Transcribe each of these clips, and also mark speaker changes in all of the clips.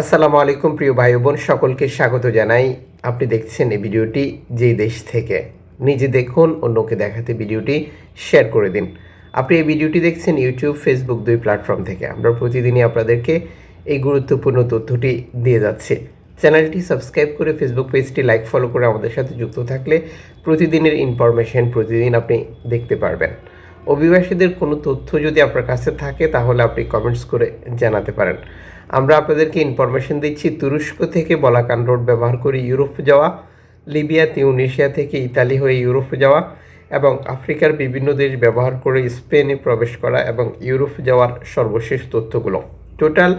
Speaker 1: আসসালামু আলাইকুম, প্রিয় ভাই বোন, সকলকে স্বাগত জানাই। আপনি দেখছেন এই ভিডিওটি যেই দেশ থেকে। নিজে দেখুন, অন্যকে দেখাতে ভিডিওটি শেয়ার করে দিন। আপনি এই ভিডিওটি দেখছেন ইউটিউব, ফেসবুক দুই প্ল্যাটফর্ম থেকে। আমরা প্রতিদিনই আপনাদেরকে এই গুরুত্বপূর্ণ তথ্যটি দিয়ে যাচ্ছি। চ্যানেলটি সাবস্ক্রাইব করে ফেসবুক পেজটি লাইক, ফলো করে আমাদের সাথে যুক্ত থাকলে প্রতিদিনের ইনফরমেশন প্রতিদিন আপনি দেখতে পারবেন। অভিবাসীদের কোনো তথ্য যদি আপনার কাছে থাকে, তাহলে আপনি কমেন্টস করে জানাতে পারেন। আমরা আপনাদেরকে ইনফরমেশন দিচ্ছি, তুরস্ক থেকে বলাকান রোড ব্যবহার করে ইউরোপ যাওয়া, লিবিয়া, তিউনেশিয়া থেকে ইতালি হয়ে ইউরোপ যাওয়া এবং আফ্রিকার বিভিন্ন দেশ ব্যবহার করে স্পেনে প্রবেশ করা এবং ইউরোপ যাওয়ার সর্বশেষ তথ্যগুলো। টোটাল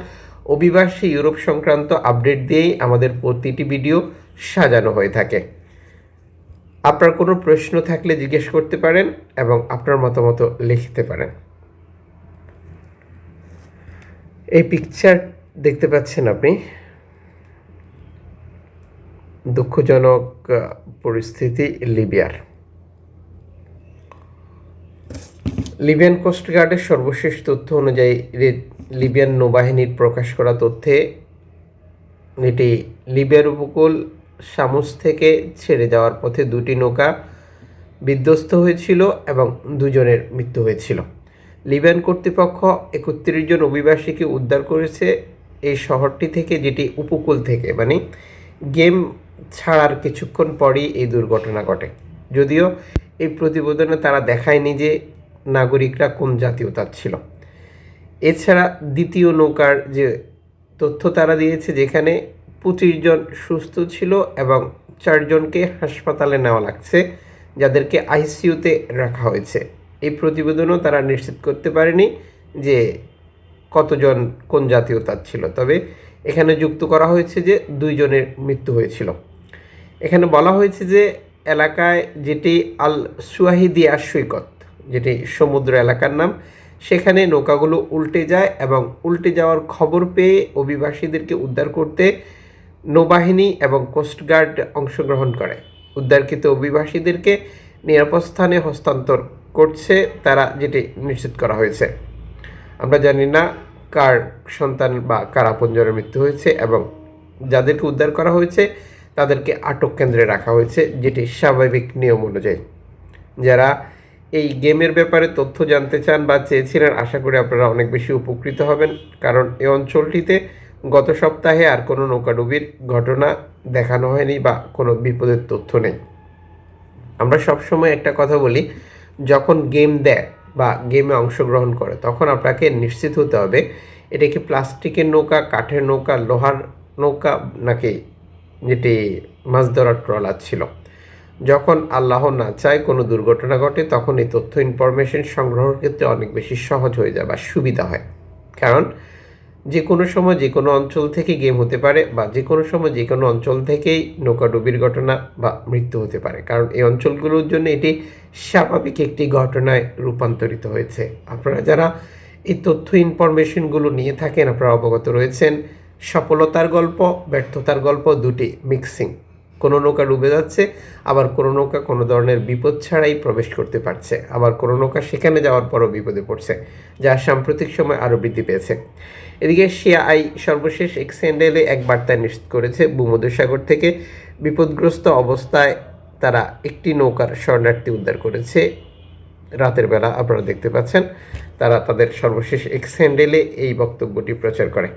Speaker 1: অভিবাসী ইউরোপ সংক্রান্ত আপডেট দিয়েই আমাদের প্রতিটি ভিডিও সাজানো হয়ে থাকে। আপনার কোনো প্রশ্ন থাকলে জিজ্ঞেস করতে পারেন এবং আপনার মতামত লিখতে পারেন। এই পিকচার দেখতে পাচ্ছেন আপনি? দুঃখজনক পরিস্থিতি লিবিয়ার। লিবিয়ান কোস্টগার্ডের সর্বশেষ তথ্য অনুযায়ী লিবিয়ান নৌবাহিনীর প্রকাশ করা তথ্যে এটি লিবিয়ার উপকূল সামুস থেকে ছেড়ে যাওয়ার পথে দুটি নৌকা বিধ্বস্ত হয়েছিল এবং দুজনের মৃত্যু হয়েছিল। লিবিয়ান কর্তৃপক্ষ একত্রিশ জন অভিবাসীকে উদ্ধার করেছে এই শহরটি থেকে, যেটি উপকূল থেকে মানে গেম ছাড়ার কিছুক্ষণ পরই এই দুর্ঘটনা ঘটে। যদিও এই প্রতিবেদনে তারা দেখায়নি যে নাগরিকরা কোন জাতীয়তার ছিল। এছাড়া দ্বিতীয় নৌকার যে তথ্য তারা দিয়েছে, যেখানে পঁচিশ জন সুস্থ ছিল এবং চারজনকে হাসপাতালে নেওয়া লাগছে, যাদেরকে আইসিইউতে রাখা হয়েছে। এই প্রতিবেদনও তারা নিশ্চিত করতে পারেনি যে কতজন, কোন জাতীয়তার ছিল? তবে এখানে যুক্ত করা হয়েছে যে দুইজনের মৃত্যু হয়েছিল। এখানে বলা হয়েছে যে এলাকায় যেটি আল সুয়াহিদিয়া সৈকত যেটি সমুদ্র এলাকার নাম, সেখানে নৌকাগুলো উল্টে যায় এবং উল্টে যাওয়ার খবর পেয়ে অভিবাসীদেরকে উদ্ধার করতে নৌবাহিনী এবং কোস্টগার্ড অংশগ্রহণ করে। উদ্ধারকৃত অভিবাসীদেরকে নিরাপদ স্থানে হস্তান্তর করছে তারা, যেটি নিশ্চিত করা হয়েছে। আমরা জানি না কার সন্তান বা কার আপনজনের মৃত্যু হয়েছে এবং যাদেরকে উদ্ধার করা হয়েছে, তাদেরকে আটক কেন্দ্রে রাখা হয়েছে, যেটি স্বাভাবিক নিয়ম অনুযায়ী। যারা এই গেমের ব্যাপারে তথ্য জানতে চান বা চেয়েছিলেন, আশা করি আপনারা অনেক বেশি উপকৃত হবেন, কারণ এই অঞ্চলটিতে গত সপ্তাহে আর কোনো নৌকাডুবির ঘটনা দেখানো হয়নি বা কোনো বিপদের তথ্য নেই। আমরা সবসময় একটা কথা বলি, যখন গেম দেয় বা গেমে অংশগ্রহণ করে, তখন আপনাকে নিশ্চিত হতে হবে এটা কি প্লাস্টিকের নৌকা, কাঠের নৌকা, লোহার নৌকা নাকি যেটি মাছ ধরার ট্রলার ছিল। যখন আল্লাহ না চায় কোনো দুর্ঘটনা ঘটে, তখন এই তথ্য ইনফরমেশন সংগ্রহের ক্ষেত্রে অনেক বেশি সহজ হয়ে যায় বা সুবিধা হয়। কারণ যে কোনো সময় যে কোনো অঞ্চল থেকে গেম হতে পারে বা যে কোনো সময় যে কোনো অঞ্চল থেকেই নৌকাডুবির ঘটনা বা মৃত্যু হতে পারে। কারণ এই অঞ্চলগুলোর জন্য এটি স্বাভাবিক একটি ঘটনায় রূপান্তরিত হয়েছে। আপনারা যারা এই তথ্য ইনফরমেশনগুলো নিয়ে থাকেন, আপনারা অবগত রয়েছেন, সফলতার গল্প, ব্যর্থতার গল্প দুটি মিক্সিং। কোনো নৌকা ডুবে যাচ্ছে, আবার কোনো নৌকা কোনো ধরনের বিপদ ছাড়াই প্রবেশ করতে পারছে, আবার কোনো নৌকা সেখানে যাওয়ার পরও বিপদে পড়ছে, যা সাম্প্রতিক সময় আরও বৃদ্ধি পেয়েছে। এদিকে সিআই সর্বশেষ এক্সেন্ডেলে এক বার্তায় নিশ্চিত করেছে, ভূমধ্যসাগর থেকে বিপদগ্রস্ত অবস্থায় তারা একটি নৌকার শরণার্থী উদ্ধার করেছে। রাতের বেলা আপনারা দেখতে পাচ্ছেন, তারা তাদের সর্বশেষ এক্সেন্ডেলে এই বক্তব্যটি প্রচার করে।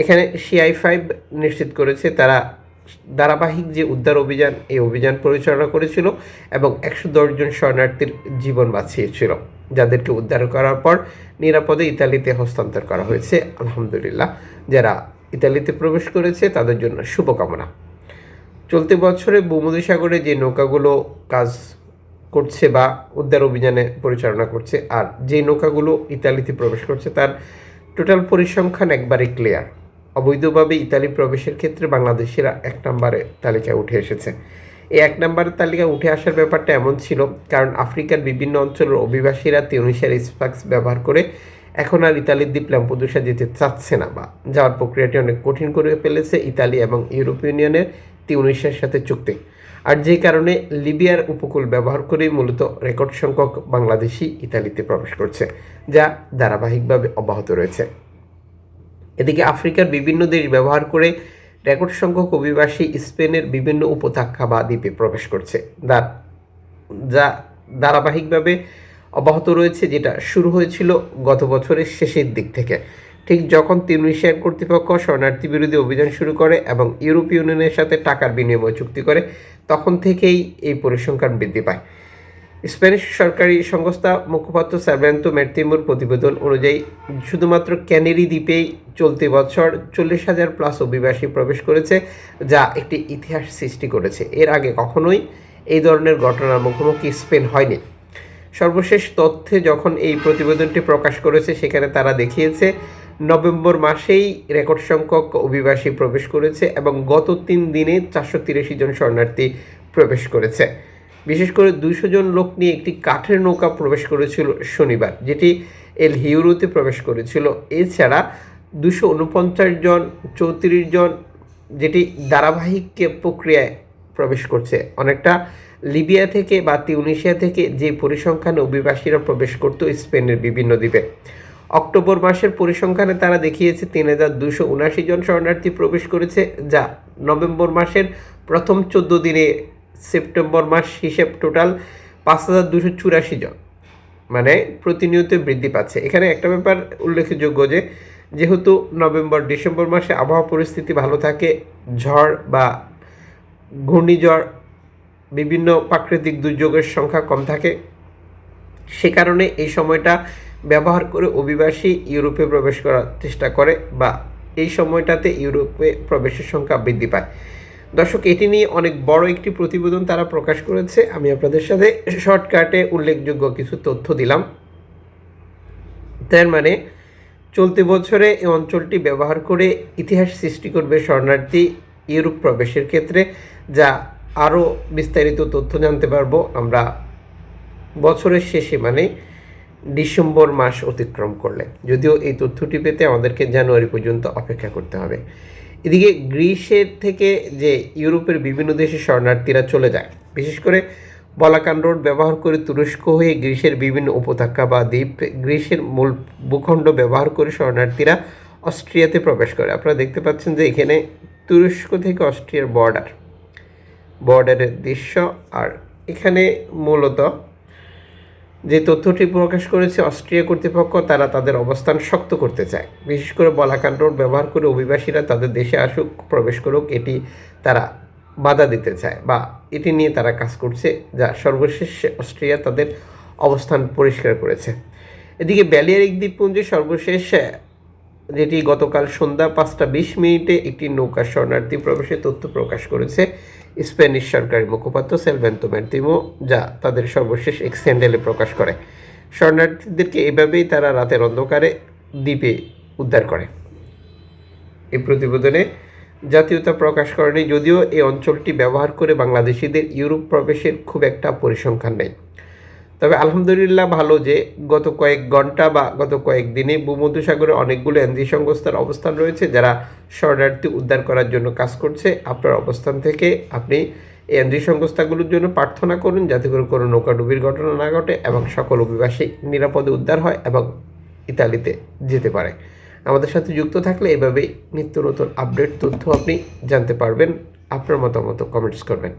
Speaker 1: এখানে সিআই ফাইভ নিশ্চিত করেছে, তারা ধারাবাহিক যে উদ্ধার অভিযান, এই অভিযান পরিচালনা করেছিল এবং একশো জন শরণার্থীর জীবন বাঁচিয়েছিল। যাদেরকে উদ্ধার করার পর নিরাপদে ইতালিতে হস্তান্তর করা হয়েছে। আলহামদুলিল্লাহ, যারা ইতালিতে প্রবেশ করেছে, তাদের জন্য শুভকামনা। চলতি বছরে ভূমধ্যসাগরে যে নৌকাগুলো কাজ করছে বা উদ্ধার অভিযানে পরিচালনা করছে, আর যে নৌকাগুলো ইতালিতে প্রবেশ করছে, তার টোটাল পরিসংখ্যান একবারে ক্লিয়ার। অবৈধভাবে ইতালি প্রবেশের ক্ষেত্রে বাংলাদেশিরা এক নম্বরে তালিকায় উঠে এসেছে। এই এক নম্বরের তালিকায় উঠে আসার ব্যাপারটা এমন ছিল, কারণ আফ্রিকার বিভিন্ন অঞ্চলের অভিবাসীরা তিউনিশিয়ার স্পাক্স ব্যবহার করে এখন আর ইতালির দ্বীপ ল্যাম্পোদুসা যেতে চাচ্ছে না বা যাওয়ার প্রক্রিয়াটি অনেক কঠিন করে ফেলেছে ইতালি এবং ইউরোপীয় ইউনিয়নের তিউনিশিয়ার সাথে চুক্তি। আর যে কারণে লিবিয়ার উপকূল ব্যবহার করেই মূলত রেকর্ড সংখ্যক বাংলাদেশি ইতালিতে প্রবেশ করছে, যা ধারাবাহিকভাবে অব্যাহত রয়েছে। এদিকে আফ্রিকার বিভিন্ন দেশ ব্যবহার করে রেকর্ড সংখ্যক অভিবাসী স্পেনের বিভিন্ন উপত্যকা বা দ্বীপে প্রবেশ করছে। যা ধারাবাহিকভাবে অব্যাহত রয়েছে, যেটা শুরু হয়েছিল গত বছরের শেষের দিক থেকে। ঠিক যখন তিউনিশিয়ার কর্তৃপক্ষ শরণার্থী বিরোধী অভিযান শুরু করে এবং ইউরোপীয় ইউনিয়নের সাথে টাকার বিনিময় চুক্তি করে, তখন থেকেই এই পরিসংখ্যান বৃদ্ধি পায়। স্প্যানিশ সরকারি সংস্থা মুখপাত্র সার্ভেন্তো মের্তিমোর প্রতিবেদন অনুযায়ী, শুধুমাত্র ক্যানেরি দ্বীপেই চলতি বছর চল্লিশ হাজার প্লাস অভিবাসী প্রবেশ করেছে, যা একটি ইতিহাস সৃষ্টি করেছে। এর আগে কখনোই এই ধরনের ঘটনার মুখোমুখি স্পেন হয়নি। সর্বশেষ তথ্যে যখন এই প্রতিবেদনটি প্রকাশ করেছে, সেখানে তারা দেখিয়েছে, নভেম্বর মাসেই রেকর্ড সংখ্যক অভিবাসী প্রবেশ করেছে এবং গত তিন দিনে চারশো তিরাশি জন শরণার্থী প্রবেশ করেছে। বিশেষ করে দুইশো জন লোক নিয়ে একটি কাঠের নৌকা প্রবেশ করেছিল শনিবার, যেটি এল হিউরোতে প্রবেশ করেছিল। এছাড়া দুশো উনপঞ্চাশ জন, চৌত্রিশ জন, যেটি ধারাবাহিক প্রক্রিয়ায় প্রবেশ করছে। অনেকটা লিবিয়া থেকে বা তিউনিশিয়া থেকে যে পরিসংখ্যানে অভিবাসীরা প্রবেশ করত স্পেনের বিভিন্ন দ্বীপে। অক্টোবর মাসের পরিসংখ্যানে তারা দেখিয়েছে তিন হাজার দুশো উনাশি জন শরণার্থী প্রবেশ করেছে, যা নভেম্বর মাসের প্রথম চোদ্দ দিনে সেপ্টেম্বর মাস হিসেব টোটাল পাঁচ হাজার দুশো চুরাশি জন। মানে প্রতিনিয়ত বৃদ্ধি পাচ্ছে। এখানে একটা ব্যাপার উল্লেখযোগ্য যে, যেহেতু নভেম্বর, ডিসেম্বর মাসে আবহাওয়া পরিস্থিতি ভালো থাকে, ঝড় বা ঘূর্ণিঝড়, বিভিন্ন প্রাকৃতিক দুর্যোগের সংখ্যা কম থাকে, সে কারণে এই সময়টা ব্যবহার করে অভিবাসী ইউরোপে প্রবেশ করার চেষ্টা করে বা এই সময়টাতে ইউরোপে প্রবেশের সংখ্যা বৃদ্ধি পায়। দর্শক, এটি নিয়ে অনেক বড় একটি প্রতিবেদন তারা প্রকাশ করেছে। আমি আপনাদের সাথে শর্টকাটে উল্লেখযোগ্য কিছু তথ্য দিলাম। তার মানে চলতি বছরে এই অঞ্চলটি ব্যবহার করে ইতিহাস সৃষ্টি করবে শরণার্থী ইউরোপ প্রবেশের ক্ষেত্রে, যা আরও বিস্তারিত তথ্য জানতে পারব আমরা বছরের শেষে মানে ডিসেম্বর মাস অতিক্রম করলে। যদিও এই তথ্যটি পেতে আমাদেরকে জানুয়ারি পর্যন্ত অপেক্ষা করতে হবে। এদিকে গ্রিসের থেকে যে ইউরোপের বিভিন্ন দেশে শরণার্থীরা চলে যায়, বিশেষ করে বলাকান রোড ব্যবহার করে তুরস্ক হয়ে গ্রিসের বিভিন্ন উপত্যকা বা দ্বীপ, গ্রিসের মূল ভূখণ্ড ব্যবহার করে শরণার্থীরা অস্ট্রিয়াতে প্রবেশ করে। আপনারা দেখতে পাচ্ছেন যে এখানে তুরস্ক থেকে অস্ট্রিয়ার বর্ডার বর্ডারের দৃশ্য, আর এখানে মূলত যে তথ্যটি প্রকাশ করেছে অস্ট্রিয়া কর্তৃপক্ষ, তারা তাদের অবস্থান শক্ত করতে চায়। বিশেষ করে বলাকান রোড ব্যবহার করে অভিবাসীরা তাদের দেশে আসুক, প্রবেশ করুক, এটি তারা বাধা দিতে চায় বা এটি নিয়ে তারা কাজ করছে, যা সর্বশেষ অস্ট্রিয়া তাদের অবস্থান পরিষ্কার করেছে। এদিকে ব্যালিয়ারিক দ্বীপপুঞ্জে সর্বশেষ, যেটি গতকাল সন্ধ্যা পাঁচটা বিশ মিনিটে একটি নৌকা শরণার্থী প্রবেশের তথ্য প্রকাশ করেছে স্প্যানিশ সরকারি মুখপাত্র সেলভেন্তো ম্যান্টিমো যা তাদের সর্বশেষ এক স্যান্ডেলে প্রকাশ করে। শরণার্থীদেরকে এভাবেই তারা রাতের অন্ধকারে দ্বীপে উদ্ধার করে। এই প্রতিবেদনে জাতীয়তা প্রকাশ করেনি, যদিও এই অঞ্চলটি ব্যবহার করে বাংলাদেশিদের ইউরোপ প্রবেশের খুব একটা পরিসংখ্যান নেই। তবে আলহামদুলিল্লাহ ভালো যে গত কয়েক ঘণ্টা বা গত কয়েক দিনে ভূমধ্যসাগরে অনেকগুলো এনজি সংস্থার অবস্থান রয়েছে, যারা শরণার্থী উদ্ধার করার জন্য কাজ করছে। আপনার অবস্থান থেকে আপনি এনজি সংস্থাগুলোর জন্য প্রার্থনা করুন, যাতে করে কোনো নৌকাডুবির ঘটনা না ঘটে এবং সকল অভিবাসী নিরাপদে উদ্ধার হয় এবং ইতালিতে যেতে পারে। আমাদের সাথে যুক্ত থাকলে এভাবেই নিত্য নতুন আপডেট, তথ্য আপনি জানতে পারবেন। আপনার মতামত কমেন্টস করবেন।